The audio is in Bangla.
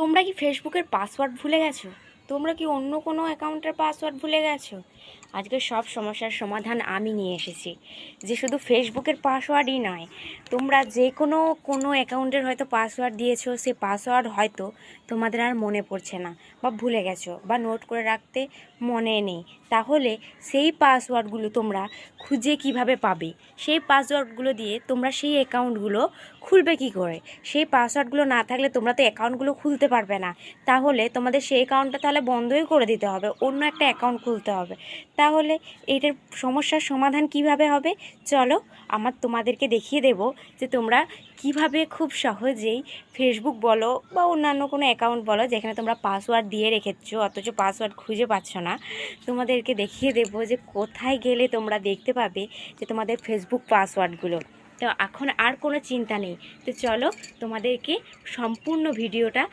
তোমরা কি ফেসবুকের পাসওয়ার্ড ভুলে গেছো? তোমরা কি অন্য কোনো অ্যাকাউন্টের পাসওয়ার্ড ভুলে গেছো? আজকে সব সমস্যার সমাধান আমি নিয়ে এসেছি। যে শুধু ফেসবুকের পাসওয়ার্ডই নয়, তোমরা যে কোনো কোনো অ্যাকাউন্টের হয়তো পাসওয়ার্ড দিয়েছ, সে পাসওয়ার্ড হয়তো তোমাদের আর মনে পড়ছে না বা ভুলে গেছো বা নোট করে রাখতে মনে নেই। তাহলে সেই পাসওয়ার্ডগুলো তোমরা খুঁজে কীভাবে পাবে? সেই পাসওয়ার্ডগুলো দিয়ে তোমরা সেই অ্যাকাউন্টগুলো খুলবে কি করে? সেই পাসওয়ার্ডগুলো না থাকলে তোমরা তো অ্যাকাউন্টগুলো খুলতে পারবে না। তাহলে তোমাদের সেই অ্যাকাউন্টটা তাহলে বন্ধই করে দিতে হবে, অন্য একটা অ্যাকাউন্ট খুলতে হবে। তাহলে এটার সমস্যার সমাধান কীভাবে হবে? চলো আমার তোমাদেরকে দেখিয়ে দেব যে তোমরা কীভাবে খুব সহজেই ফেসবুক বলো বা অন্যান্য কোনো অ্যাকাউন্ট বলো, যেখানে তোমরা পাসওয়ার্ড দিয়ে রেখেছো, অথচ পাসওয়ার্ড খুঁজে পাচ্ছ না। তোমাদেরকে দেখিয়ে দেব যে কোথায় গেলে তোমরা দেখতে পাবে যে তোমাদের ফেসবুক পাসওয়ার্ডগুলো তো এখন আর কোনো চিন্তা নেই। তো চলো তোমাদেরকে সম্পূর্ণ ভিডিওটা